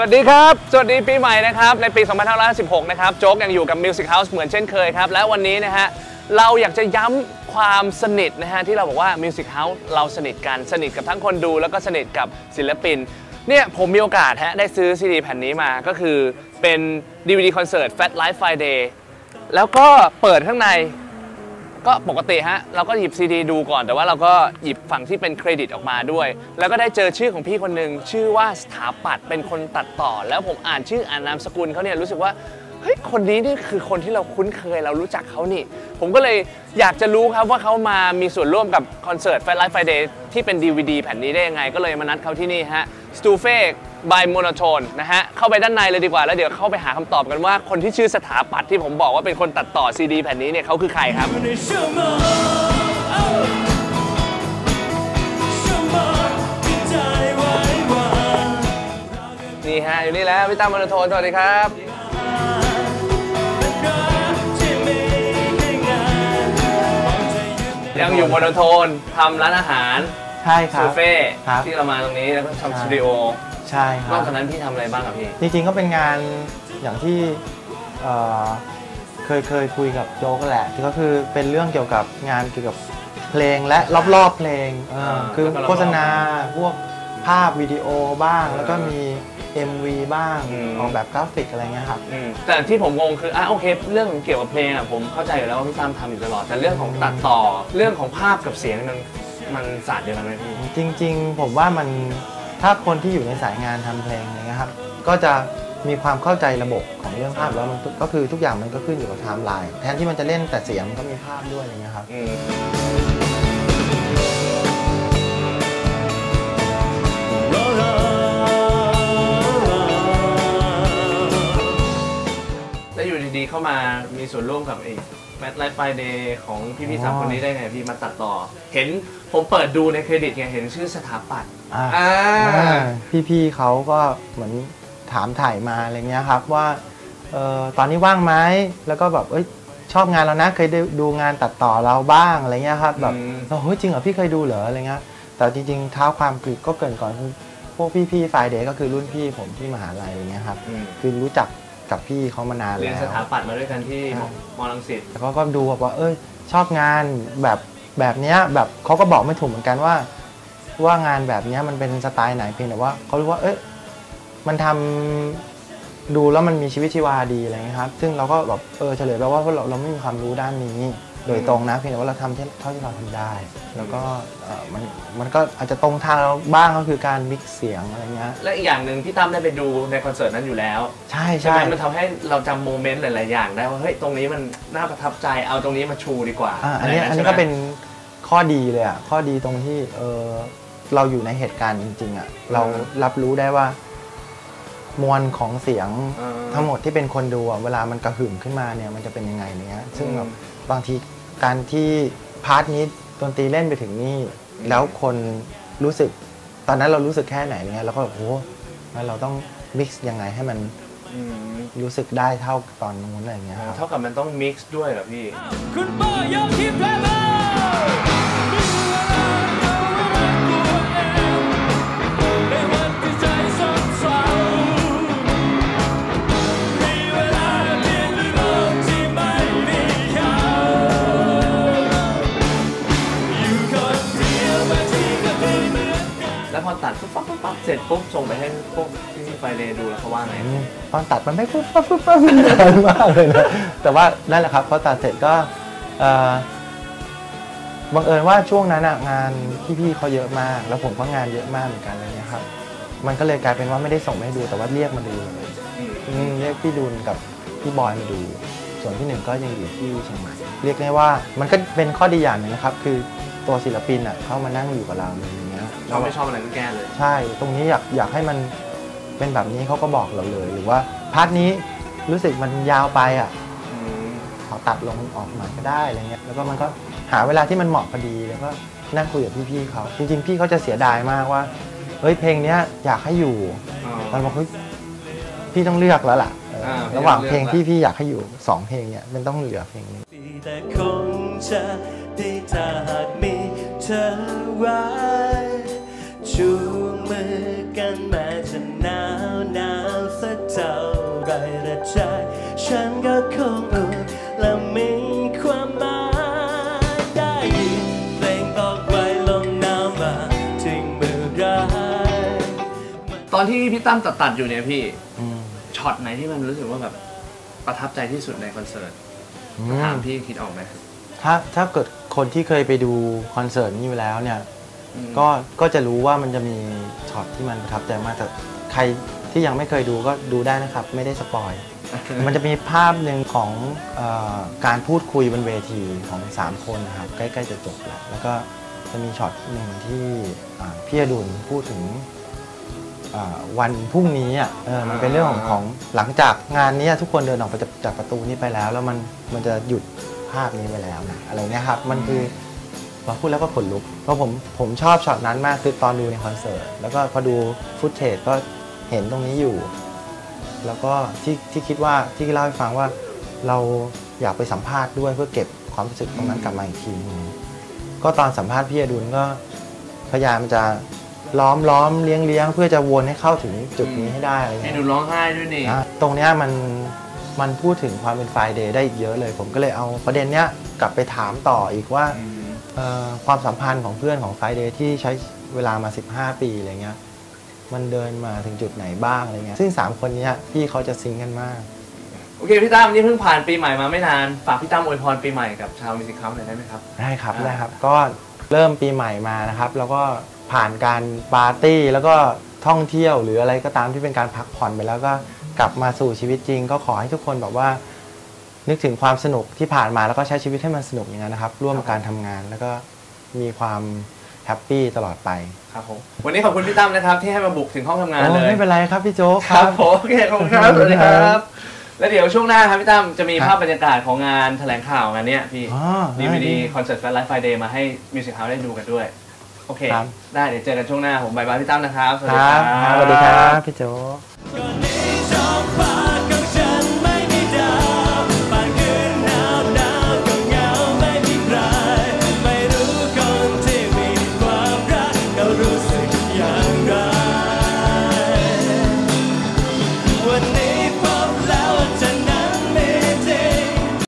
วัสดีครับ สวัสดีปีใหม่นะครับ ในปี 2516 นะครับ โจ๊กยังอยู่กับ Music House เหมือนเช่นเคยครับ และวันนี้นะฮะ เราอยากจะย้ำความสนิทนะฮะ ที่เราบอกว่า Music House เราสนิทกัน สนิทกับทั้งคนดู แล้วก็สนิทกับศิลปิน เนี่ยผมมีโอกาสฮะ ได้ซื้อซีดีแผ่นนี้มา ก็คือเป็น DVD คอนเสิร์ต Fat Life Friday แล้วก็เปิดข้างใน ก็ปกติฮะเราก็หยิบซีดีดูก่อน แต่ว่าเราก็หยิบฝั่งที่เป็นเครดิตออกมาด้วย แล้วก็ได้เจอชื่อของพี่คนหนึ่งชื่อว่าสถาปัตย์เป็นคนตัดต่อ แล้วผมอ่านชื่ออ่านนามสกุลเขาเนี่ยรู้สึกว่าเฮ้ยคนนี้นี่คือคนที่เราคุ้นเคยเรารู้จักเขานี่ ผมก็เลยอยากจะรู้ครับว่าเขามามีส่วนร่วมกับคอนเสิร์ต Fat Life Friday ที่เป็น DVD แผ่นนี้ได้ยังไง ก็เลยมานัดเขาที่นี่ฮะสตูเฟ่ by Monotone นะฮะ เข้าไปด้านในเลยดีกว่า แล้วเดี๋ยวเข้าไปหาคำตอบกันว่า คนที่ชื่อสถาปัตย์ที่ผมบอกว่าเป็นคนตัดต่อซีดีแผ่นนี้เนี่ยเขาคือใครครับในชั่วโมงเอ้าชั่วโมงที่ใจไว้วางนี่ฮะ อยู่นี่แล้วพี่ตั้มมโนโทนสวัสดีครับเป็นรักที่มีให้งานมองใจยึดในยังอยู่มโนโทนทำร้านอาหารใช่ครัซูบ เฟ่ครับ ที่เรามาตรงนี้แล้วก็ทำสตูดิโอ ใช่คนรัอบกจากนั้นพี่ทำอะไรบ้างครับพี่ จริงๆก็เป็นงานอย่างที่เอ่อเคยเคยคุยกับโจ๊กแหละที่ก็คือเป็นเรื่องเกี่ยวกับงานเกี่ยวกับเพลงและรอบๆเพลงเอออ่าคือแล้วก็รอบๆโฆษณาพวกภาพวิดีโอบ้าง แล้วก็มี MV บ้างอืม ออกแบบกราฟิกอะไรเงี้ยครับ อืมแต่ที่ผมงงคืออะโอเค เรื่องเกี่ยวกับเพลงอะผมเข้าใจอยู่แล้วว่าพี่ตั้มทำอยู่ตลอดแต่เรื่องของตัดต่อเรื่องของภาพกับเสียงมันมันศาสตร์เดียวกันไหมพี่ จริงๆ ผมว่ามัน ถ้าคนที่อยู่ในสายงานทำเพลงอะไรเงี้ยครับ ก็จะมีความเข้าใจระบบของเรื่องภาพแล้วมันก็คือทุกอย่างมันก็ขึ้นอยู่กับไทม์ไลน์แทนที่มันจะเล่นแต่เสียงก็มีภาพด้วยอะไรเงี้ยครับแล้วอยู่ดีๆเข้ามามีส่วนร่วมกับไอ้ แมทไลฟ์ไฟเดย์ของพี่ๆสามคนนี้ได้ไงพี่มาตัดต่อ เห็นผมเปิดดูในเครดิตไงเห็นชื่อสถาปัตย์อ่าอ่าพี่ๆเขาก็เหมือนถามถ่ายมาอะไรเงี้ยครับว่าเออตอนนี้ว่างไหมแล้วก็แบบเอ้ยชอบงานเรานะเคยได้ดูงานตัดต่อเราบ้างอะไรเงี้ยครับแบบอืมเฮ้ยจริงเหรอพี่เคยดูเหรออะไรเงี้ยแต่จริงๆเท้าความคือก็เกรินก่อนคือพวกพี่ๆฝ่ายเดย์ก็คือรุ่นพี่ผมที่มหาลัยอะไรเงี้ยครับอืมคือรู้จัก กับพี่เขามานานเรียนแล้วสถาปัตย์มาด้วยกันที่ใช่มอลังสิตแล้วเขาก็ดูแบบว่าเอ้ยชอบงานแบบแบบเนี้ยแบบเขาก็บอกไม่ถูกเหมือนกันว่า ว่างานแบบเนี้ยมันเป็นสไตล์ไหนเพียงแต่ว่าเขารู้ว่าเอ้ยมันทำดูแล้วมันมีชีวิตชีวาดีอะไรเงี้ยครับ ซึ่งเราก็แบบเออเฉลยไปว่าเราเราไม่มีความรู้ด้านนี้ โดยตรงนะเพียงแต่ว่าเราทำเท่าที่เราทำได้ แล้วก็เอ่อมันมันก็อาจจะตรงทางเราบ้างก็คือการมิกซ์เสียงอะไรเงี้ยและอีกอย่างหนึ่งพี่ตั้มได้ไปดูในคอนเสิร์ตนั้นอยู่แล้วใช่ใช่ ไหใช่มมันทำให้เราจำโมเมนต์หลาย ๆ อย่างได้ว่าเฮ้ยตรงนี้มันน่าประทับใจเอาตรงนี้มาชูดีกว่าอ่าอันนี้ะไรอันนี้ใช่ไหมก็เป็นข้อดีเลยอะข้อดีตรงที่เออเราอยู่ในเหตุการณ์จริง ๆอะเรารับรู้ได้ว่า มวลของเสียงอ่าทั้งหมดที่เป็นคนดูอะเวลามันกระหึ่มขึ้นมาเนี่ยมันจะเป็นยังไงเนี้ยซึ่งอืมแบบ บางทีการที่พาร์ทนี้ดนตรีเล่นไปถึงนี่แล้วคนรู้สึก ตอนนั้นเรารู้สึกแค่ไหนเนี้ยเราก็แบบโอ้โหแล้วเราต้องมิกซ์ยังไงให้มันอืมรู้สึกได้เท่าตอนนู้นอะไรอย่างเงี้ยครับ เท่ากับมันต้องมิกซ์ด้วยเหรอพี่ คุณพ่อยกทีมเพลย์ แล้วพอตัดปุ๊บปั๊บปุ๊บปั๊บเสร็จปุ๊บส่งไปให้พวกพี่ไฟเดย์ดูแล้วเขาว่าไงตอนตัดมันไม่ปุ๊บปั๊บปุ๊บปั๊บนานมากเลยนะแต่ว่านั่นแหละครับพอตัดเสร็จก็บังเอิญว่าช่วงนั้นงานพี่ๆเขาเยอะมาก แล้วผมก็งานเยอะมากเหมือนกันอะไรเงี้ยครับ มันก็เลยกลายเป็นว่าไม่ได้ส่งให้ดูแต่ว่าเรียกมาดูเลยเรียกพี่ดุลกับพี่บอยมาดู ส่วนพี่หนึ่งก็ยังอยู่ที่เชียงใหม่เรียกได้ว่ามันก็เป็นข้อดีอย่างหนึงนะครับ คือตัวศิลปินอะเข้ามานั่งอยู่กับเราเลย ชอบไม่ชอบอะไรก็แก้เลย ใช่ ตรงนี้อยากอยากให้มันเป็นแบบนี้เขาก็บอกเราเลย หรือว่าพาร์ทนี้รู้สึกมันยาวไปอะอืมขอตัดลงออกมาก็ได้อะไรเงี้ย แล้วก็มันก็หาเวลาที่มันเหมาะพอดีแล้วก็นั่งคุยกับพี่ๆเขา จริง ๆ พี่เขาจะเสียดายมากว่า เฮ้ยเพลงเนี้ยอยากให้อยู่อ๋อมันบอกเฮ้ยพี่ต้องเลือกแล้วล่ะเอออ่าพี่ระหว่างต้องเลือกเพลงละที่พี่อยากให้อยู่สองเพลงเนี่ยมันต้องเหลือเพลงนี้แต่คงจะได้ถ้าหากมีเธอไว้ ชูงมือกันแม้จะหนาวหนาวไรแต่ใจฉันก็คงอุ่นและมีความหมายได้ยินเพลงบอกไว้ลงน้ำมาถึงเมื่อไรตอนที่พี่ตั้มตัดตัดๆอยู่เนี่ยพี่อืมช็อตไหนที่มันรู้สึกว่าแบบประทับใจที่สุดในคอนเสิร์ตอืถามมพี่คิดออกไหม ถ้าถ้าเกิดคนที่เคยไปดูคอนเสิร์ตนี้อยู่แล้วเนี่ยอืม ก็ก็จะรู้ว่ามันจะมีช็อตที่มันประทับใจมากแต่ใครที่ยังไม่เคยดูก็ดูได้นะครับ ไม่ได้สปอยมันจะมีภาพหนึ่งของเออการพูดคุยบนเวทีของ 3 คนนะครับใกล้ๆจะจบแล้วแล้วก็จะมีช็อตหนึ่งที่อ่าพี่อดุลพูดถึงอ่าวันพรุ่งนี้อะเออมันเป็นเรื่องของของหลังจากงานเนี้ยทุกคนเดินออกไปจากจากประตูนี้ไปแล้ว แล้วมันมันจะหยุดภาพนี้ไปแล้วนะอะไรเนี้ยครับมันคือเราพูดแล้วก็ขนลุก เพราะผมผมชอบช็อตนั้นมากคือตอนดูในคอนเสิร์ต แล้วก็พอดูฟุตเทจก็เห็นตรงนี้อยู่ แล้วก็ที่ที่คิดว่าที่เล่าให้ฟังว่าเราอยากไปสัมภาษณ์ด้วยเพื่อเก็บความรู้สึกตรงนั้นกลับมาอีกทีนึงก็ตอนสัมภาษณ์พี่อดุลก็พยายามจะล้อมล้อมเลี้ยงเลี้ยงเพื่อจะวนให้เข้าถึงจุดนี้ให้ได้อะไรพี่เงี้ยดูร้องไห้ด้วยนี่นะตรงเนี้ยมันมันพูดถึงความเป็นไฟเดย์ได้อีกเยอะเลย ผมก็เลยเอาประเด็นเนี้ยกลับไปถามต่ออีกว่า อืมเอ่อ ความสัมพันธ์ของเพื่อนของไฟเดย์ที่ใช้เวลามา 15 ปีอะไรเงี้ยมันเดินมาถึงจุดไหนบ้างอะไรเงี้ยซึ่ง 3 คนเนี้ยพี่เขาจะซิงค์กันมาก โอเคพี่ตั้มนี่เพิ่งผ่านปีใหม่มาไม่นาน ฝากพี่ตั้มอวยพรปีใหม่กับชาวมิวสิคเฮาส์หน่อยได้ไหมครับได้ครับอ่าได้ครับ ก็เริ่มปีใหม่มานะครับ แล้วก็ผ่านการปาร์ตี้แล้วก็ท่องเที่ยวหรืออะไรก็ตามที่เป็นการพักผ่อนไปแล้วก็กลับมาสู่ชีวิตจริง ก็ขอให้ทุกคนแบบว่า นึกถึงความสนุกที่ผ่านมาแล้วก็ใช้ชีวิตให้มันสนุกอย่างนั้นนะครับ ร่วมการทำงานแล้วก็มีความแฮปปี้ตลอดไปครับผมวันนี้ขอบคุณพี่ตั้มนะครับ ที่ให้มาบุกถึงห้องทำงานโอ้เลยไม่เป็นไรครับพี่โจ๊กครับผมโอเคขอบคุณครับขอบสคุวัสณดีคครัรับ บ แล้วเดี๋ยวช่วงหน้าครับพี่ตั้มจะมีครับภาพบรรยากาศของงานแถลงข่าวงานเนี้ยพี่อ๋อดีวีได้ดีคอนเสิร์ตแฟนไลฟ์ไฟเดย์มาให้มิวสิคเฮาส์ได้ดูกันด้วย โอเค ครับ ได้เดี๋ยวเจอกันช่วงหน้าผมบายบายพี่ตั้มนะครับ สวัสคดีรับครับ สวัสดีครับพี่โจ๊กก่อนนี้